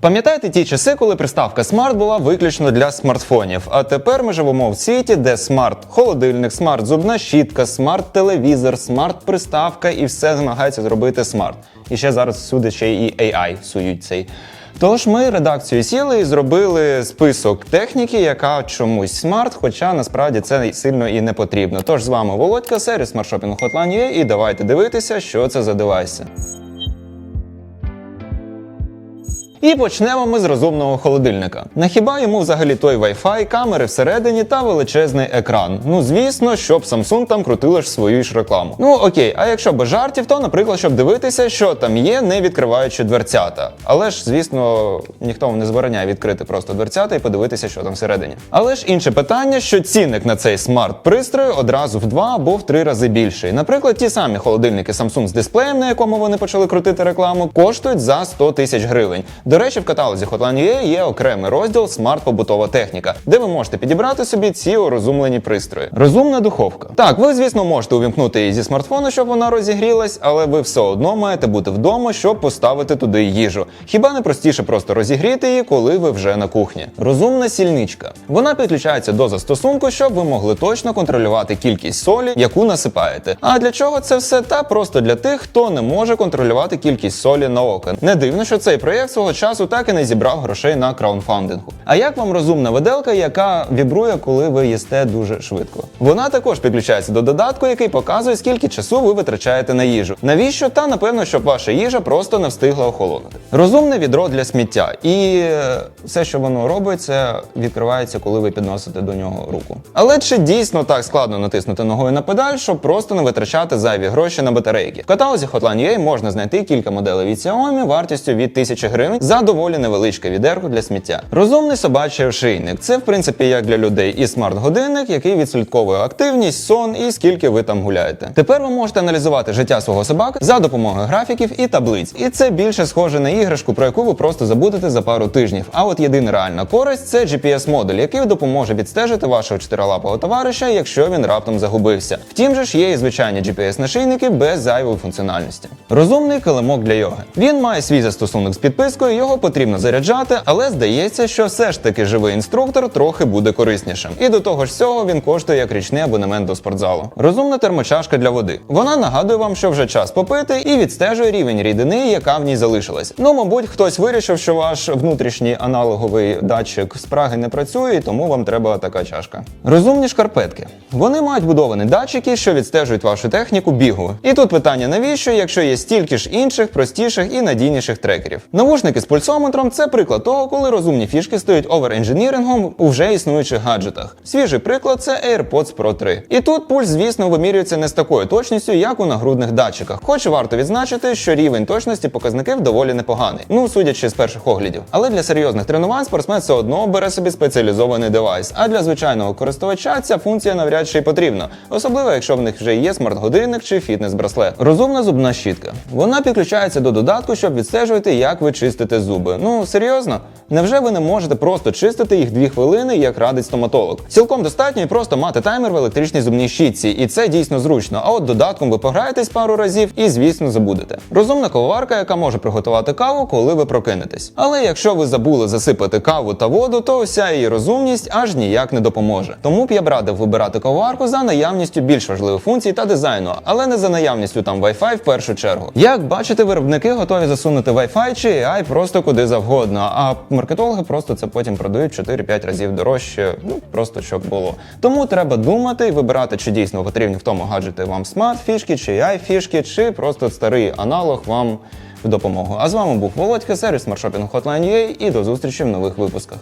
Пам'ятаєте ті часи, коли приставка смарт була виключно для смартфонів? А тепер ми живемо в світі, де смарт холодильник, смарт зубна щітка, смарт телевізор, смарт приставка і все намагається зробити смарт. І ще зараз всюди ще і AI сують цей. Тож ми редакцією сіли і зробили список техніки, яка чомусь смарт, хоча насправді це сильно і не потрібно. Тож з вами Володька, сервіс Hotline.ua і давайте дивитися, що це за девайси. І почнемо ми з розумного холодильника. На хіба йому взагалі той Wi-Fi, камери всередині та величезний екран. Ну звісно, щоб Samsung там крутила ж свою ж рекламу. Ну окей, а якщо без жартів, то, наприклад, щоб дивитися, що там є, не відкриваючи дверцята. Але ж, звісно, ніхто вам не забороняє відкрити просто дверцята і подивитися, що там всередині. Але ж інше питання, що цінник на цей смарт-пристрой одразу в два або в три рази більший. Наприклад, ті самі холодильники Samsung з дисплеєм, на якому вони почали крутити рекламу, коштують за 100 тисяч гривень. До речі, в каталозі Hotline.ua є окремий розділ смарт-побутова техніка, де ви можете підібрати собі ці розумлені пристрої. Розумна духовка. Так, ви, звісно, можете увімкнути її зі смартфону, щоб вона розігрілась, але ви все одно маєте бути вдома, щоб поставити туди їжу. Хіба не простіше просто розігріти її, коли ви вже на кухні? Розумна сільничка. Вона підключається до застосунку, щоб ви могли точно контролювати кількість солі, яку насипаєте. А для чого це все? Та просто для тих, хто не може контролювати кількість солі на око. Не дивно, що цей проєкт свого часу так і не зібрав грошей на краунфандингу. А як вам розумна виделка, яка вібрує, коли ви їсте дуже швидко? Вона також підключається до додатку, який показує, скільки часу ви витрачаєте на їжу. Навіщо? Та напевно, щоб ваша їжа просто не встигла охолонути. Розумне відро для сміття, і е, все, що воно робить, це відкривається, коли ви підносите до нього руку. Але чи дійсно так складно натиснути ногою на педаль, щоб просто не витрачати зайві гроші на батарейки? В каталозі Hotline.ua можна знайти кілька моделей від Xiaomi вартістю від 1000 гривень за доволі невеличке відерко для сміття. Розумний собачий ошийник це в принципі як для людей і смарт-годинник, який відслідковує активність, сон і скільки ви там гуляєте. Тепер ви можете аналізувати життя свого собаки за допомогою графіків і таблиць. І це більше схоже на іграшку, про яку ви просто забудете за пару тижнів. А от єдина реальна користь це GPS-модуль, який допоможе відстежити вашого чотирилапого товариша, якщо він раптом загубився. Втім же ж є і звичайні GPS-нашийники без зайвої функціональності. Розумний килимок для йоги. Він має свій застосунок з підпискою, його потрібно заряджати, але здається, що все ж таки живий інструктор трохи буде кориснішим. І до того ж всього він коштує як річний абонемент до спортзалу. Розумна термочашка для води. Вона нагадує вам, що вже час попити, і відстежує рівень рідини, яка в ній залишилась. Ну, мабуть, хтось вирішив, що ваш внутрішній аналоговий датчик спраги не працює, і тому вам треба така чашка. Розумні шкарпетки. Вони мають будовані датчики, що відстежують вашу техніку бігу. І тут питання навіщо, якщо є стільки ж інших, простіших і надійніших трекерів. Навушники з пульсометром це приклад того, коли розумні фішки стають оверендженірингом у вже існуючих гаджетах. Свіжий приклад це AirPods Pro 3. І тут пульс, звісно, вимірюється не з такою точністю, як у нагрудних датчиках. Хоч варто відзначити, що рівень точності показників доволі непоганий. Ну, судячи з перших оглядів. Але для серйозних тренувань спортсмен все одно бере собі спеціалізований девайс. А для звичайного користувача ця функція навряд чи потрібна, особливо якщо в них вже є смарт-годинник чи фітнес-браслет. Розумна зубна щітка. Вона підключається до додатку, щоб відстежувати, як ви чистите зуби. Ну серйозно, невже ви не можете просто чистити їх дві хвилини, як радить стоматолог? Цілком достатньо і просто мати таймер в електричній зубній щітці, і це дійсно зручно. А от додатком ви пограєтесь пару разів і, звісно, забудете. Розумна кавоварка, яка може приготувати каву, коли ви прокинетесь. Але якщо ви забули засипати каву та воду, то вся її розумність аж ніяк не допоможе. Тому б я б радив вибирати кавоварку за наявністю більш важливих функцій та дизайну, але не за наявністю там Wi-Fi в першу чергу. Як бачите, виробники готові засунути Wi-Fi чи AI просто куди завгодно, а маркетологи просто це потім продають 4-5 разів дорожче, ну просто щоб було. Тому треба думати і вибирати, чи дійсно потрібні в тому гаджети вам смарт-фішки, чи AI-фішки, чи просто старий аналог вам в допомогу. А з вами був Володька, сервіс маршопінг Hotline.ua і до зустрічі в нових випусках.